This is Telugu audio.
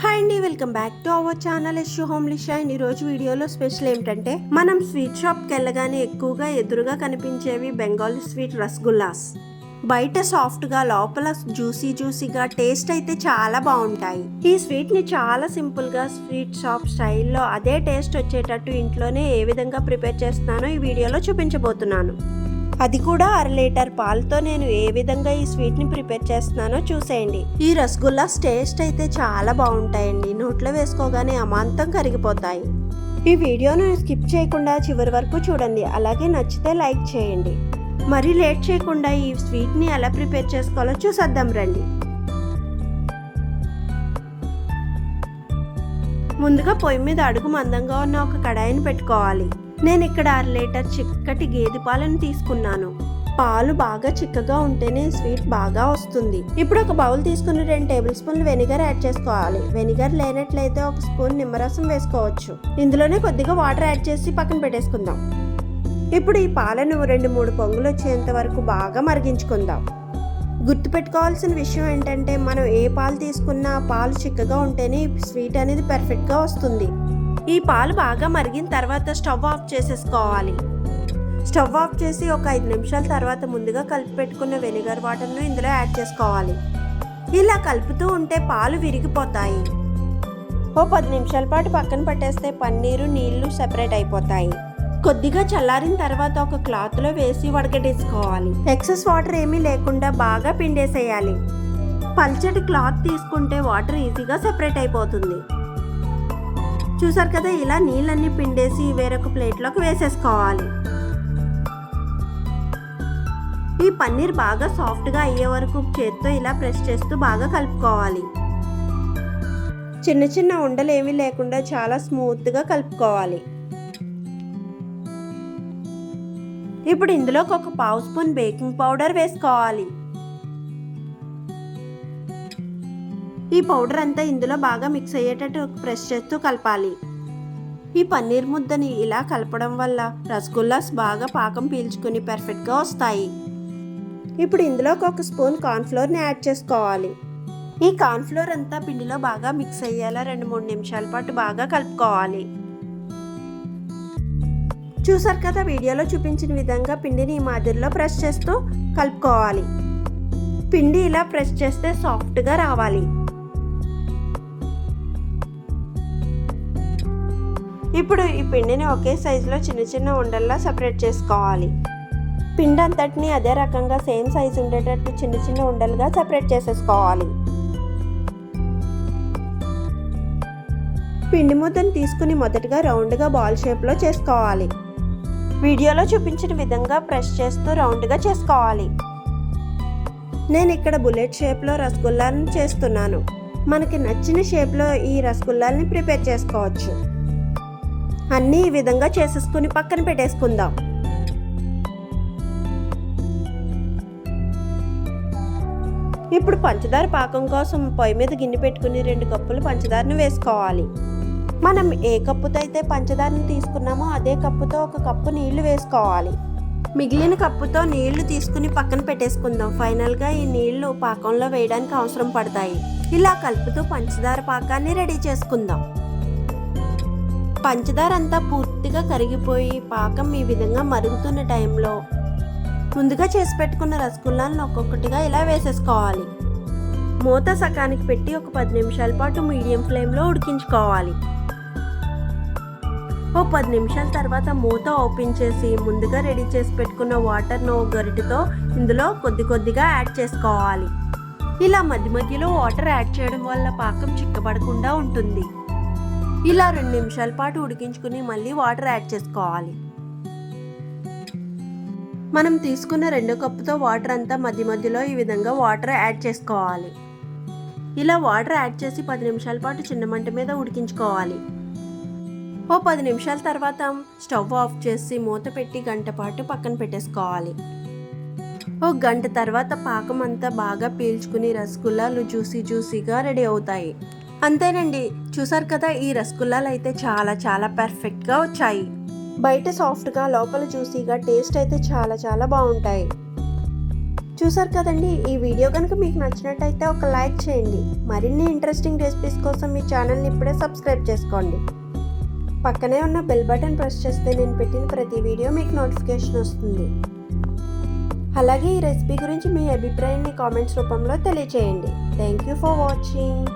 హాయ్ అండి welcome back to our channel Yashu homely shine ఈరోజు వీడియోలో స్పెషల్ ఏమిటంటే మనం స్వీట్ షాప్కి వెళ్ళగానే ఎక్కువగా ఎదురుగా కనిపించేవి బెంగాలీ స్వీట్ రసగుల్లాస్ బయట సాఫ్ట్గా లోపల జ్యూసీ జ్యూసీగా టేస్ట్ అయితే చాలా బాగుంటాయి. ఈ స్వీట్ని చాలా సింపుల్గా స్వీట్ షాప్ స్టైల్లో అదే టేస్ట్ వచ్చేటట్టు ఇంట్లోనే ఏ విధంగా ప్రిపేర్ చేస్తున్నానో ఈ వీడియోలో చూపించబోతున్నాను. అది కూడా అర లీటర్ పాలతో నేను ఏ విధంగా ఈ స్వీట్ని ప్రిపేర్ చేస్తున్నానో చూసేయండి. ఈ రసగుల్లాస్ టేస్ట్ అయితే చాలా బాగుంటాయండి. నోట్లో వేసుకోగానే అమాంతం కరిగిపోతాయి. ఈ వీడియోను స్కిప్ చేయకుండా చివరి వరకు చూడండి. అలాగే నచ్చితే లైక్ చేయండి. మరి లేట్ చేయకుండా ఈ స్వీట్ని ఎలా ప్రిపేర్ చేసుకోవాలో చూసేద్దాం రండి. ముందుగా పొయ్యి మీద అడుగు మందంగా ఉన్న ఒక కడాయిని పెట్టుకోవాలి. నేను ఇక్కడ అర లీటర్ చిక్కటి గేదె పాలను తీసుకున్నాను. పాలు బాగా చిక్కగా ఉంటేనే స్వీట్ బాగా వస్తుంది. ఇప్పుడు ఒక బౌల్ తీసుకుని రెండు టేబుల్ స్పూన్లు వెనిగర్ యాడ్ చేసుకోవాలి. వెనిగర్ లేనట్లయితే ఒక స్పూన్ నిమ్మరసం వేసుకోవచ్చు. ఇందులోనే కొద్దిగా వాటర్ యాడ్ చేసి పక్కన పెట్టేసుకుందాం. ఇప్పుడు ఈ పాలను రెండు మూడు పొంగులు వచ్చేంత వరకు బాగా మరిగించుకుందాం. గుర్తుపెట్టుకోవాల్సిన విషయం ఏంటంటే మనం ఏ పాలు తీసుకున్నా పాలు చిక్కగా ఉంటేనే స్వీట్ అనేది పర్ఫెక్ట్గా వస్తుంది. ఈ పాలు బాగా మరిగిన తర్వాత స్టవ్ ఆఫ్ చేసేసుకోవాలి. స్టవ్ ఆఫ్ చేసి ఒక ఐదు నిమిషాల తర్వాత ముందుగా కలిపి పెట్టుకున్న వెనిగర్ వాటర్ను ఇందులో యాడ్ చేసుకోవాలి. ఇలా కలుపుతూ ఉంటే పాలు విరిగిపోతాయి. ఓ పది నిమిషాల పాటు పక్కన పట్టేస్తే పన్నీరు నీళ్ళు సెపరేట్ అయిపోతాయి. కొద్దిగా చల్లారిన తర్వాత ఒక క్లాత్లో వేసి వడకట్టేసుకోవాలి. ఎక్సెస్ వాటర్ ఏమీ లేకుండా బాగా పిండేసేయాలి. పల్చటి క్లాత్ తీసుకుంటే వాటర్ ఈజీగా సెపరేట్ అయిపోతుంది. చూసారు కదా ఇలా నీళ్ళన్నీ పిండేసి వేరొక ప్లేట్లోకి వేసేసుకోవాలి. ఈ పన్నీర్ బాగా సాఫ్ట్గా అయ్యే వరకు చేత్తో ఇలా ప్రెస్ చేస్తూ బాగా కలుపుకోవాలి. చిన్న చిన్న ఉండలు ఏమీ లేకుండా చాలా స్మూత్గా కలుపుకోవాలి. ఇప్పుడు ఇందులోకి ఒక పావు స్పూన్ బేకింగ్ పౌడర్ వేసుకోవాలి. ఈ పౌడర్ అంతా ఇందులో బాగా మిక్స్ అయ్యేటట్టు ప్రెస్ చేస్తూ కలపాలి. ఈ పన్నీర్ ముద్దని ఇలా కలపడం వల్ల రసగుల్లాస్ బాగా పాకం పీల్చుకుని పర్ఫెక్ట్గా వస్తాయి. ఇప్పుడు ఇందులోకి ఒక స్పూన్ కార్న్ఫ్లోర్ని యాడ్ చేసుకోవాలి. ఈ కార్న్ఫ్లోర్ అంతా పిండిలో బాగా మిక్స్ అయ్యేలా రెండు మూడు నిమిషాల పాటు బాగా కలుపుకోవాలి. చూసారు కదా వీడియోలో చూపించిన విధంగా పిండిని ఈ మాదిరిలో ప్రెస్ చేస్తూ కలుపుకోవాలి. పిండి ఇలా ప్రెస్ చేస్తే సాఫ్ట్గా రావాలి. ఇప్పుడు ఈ పిండిని ఒకే సైజులో చిన్న చిన్న ఉండల్లా సపరేట్ చేసుకోవాలి. పిండి అంతటిని అదే రకంగా సేమ్ సైజ్ ఉండేటట్టు చిన్న చిన్న ఉండలుగా సపరేట్ చేసేసుకోవాలి. పిండి ముద్దను తీసుకుని మొదటగా రౌండ్గా బాల్ షేప్లో చేసుకోవాలి. వీడియోలో చూపించిన విధంగా ప్రెస్ చేస్తూ రౌండ్గా చేసుకోవాలి. నేను ఇక్కడ బుల్లెట్ షేప్లో రసగుల్లాలను చేస్తున్నాను. మనకి నచ్చిన షేప్లో ఈ రసగుల్లాలని ప్రిపేర్ చేసుకోవచ్చు. అన్నీ ఈ విధంగా చేసేసుకుని పక్కన పెట్టేసుకుందాం. ఇప్పుడు పంచదార పాకం కోసం పొయ్యి మీద గిన్నె పెట్టుకుని రెండు కప్పులు పంచదారను వేసుకోవాలి. మనం ఏ కప్పుతో అయితే పంచదారను తీసుకున్నామో అదే కప్పుతో ఒక కప్పు నీళ్ళు వేసుకోవాలి. మిగిలిన కప్పుతో నీళ్ళు తీసుకుని పక్కన పెట్టేసుకుందాం. ఫైనల్గా ఈ నీళ్ళు పాకంలో వేయడానికి అవసరం పడతాయి. ఇలా కలుపుతూ పంచదార పాకాన్ని రెడీ చేసుకుందాం. పంచదార అంతా పూర్తిగా కరిగిపోయి పాకం ఈ విధంగా మరుగుతున్న టైంలో ముందుగా చేసి పెట్టుకున్న రసగుల్లాలను ఒక్కొక్కటిగా ఇలా వేసేసుకోవాలి. మూత సకానికి పెట్టి ఒక పది నిమిషాల పాటు మీడియం ఫ్లేమ్లో ఉడికించుకోవాలి. ఓ పది నిమిషాల తర్వాత మూత ఓపెన్ చేసి ముందుగా రెడీ చేసి పెట్టుకున్న వాటర్ను గరిటతో ఇందులో కొద్ది కొద్దిగా యాడ్ చేసుకోవాలి. ఇలా మధ్య మధ్యలో వాటర్ యాడ్ చేయడం వల్ల పాకం చిక్కబడకుండా ఉంటుంది. ఇలా రెండు నిమిషాల పాటు ఉడికించుకుని మళ్ళీ వాటర్ యాడ్ చేసుకోవాలి. మనం తీసుకున్న రెండో కప్పుతో వాటర్ అంతా మధ్య మధ్యలో ఈ విధంగా వాటర్ యాడ్ చేసుకోవాలి. ఇలా వాటర్ యాడ్ చేసి పది నిమిషాల పాటు చిన్న మంట మీద ఉడికించుకోవాలి. ఓ పది నిమిషాల తర్వాత స్టవ్ ఆఫ్ చేసి మూత పెట్టి గంట పాటు పక్కన పెట్టేసుకోవాలి. ఓ గంట తర్వాత పాకం అంతా బాగా పీల్చుకుని రసగుల్లాలు జ్యూసీ జ్యూసీగా రెడీ అవుతాయి. అంతేనండి చూసారు కదా ఈ రసగుల్లాలు అయితే చాలా చాలా పర్ఫెక్ట్గా వచ్చాయి. బయట సాఫ్ట్గా లోపల జ్యూసీగా టేస్ట్ అయితే చాలా చాలా బాగుంటాయి. చూసారు కదండి ఈ వీడియో కనుక మీకు నచ్చినట్టయితే ఒక లైక్ చేయండి. మరిన్ని ఇంట్రెస్టింగ్ రెసిపీస్ కోసం మీ ఛానల్ని ఇప్పుడే సబ్స్క్రైబ్ చేసుకోండి. పక్కనే ఉన్న బెల్ బటన్ ప్రెస్ చేస్తే నేను పెట్టిన ప్రతి వీడియో మీకు నోటిఫికేషన్ వస్తుంది. అలాగే ఈ రెసిపీ గురించి మీ అభిప్రాయాన్ని కామెంట్స్ రూపంలో తెలియచేయండి. Thank you for watching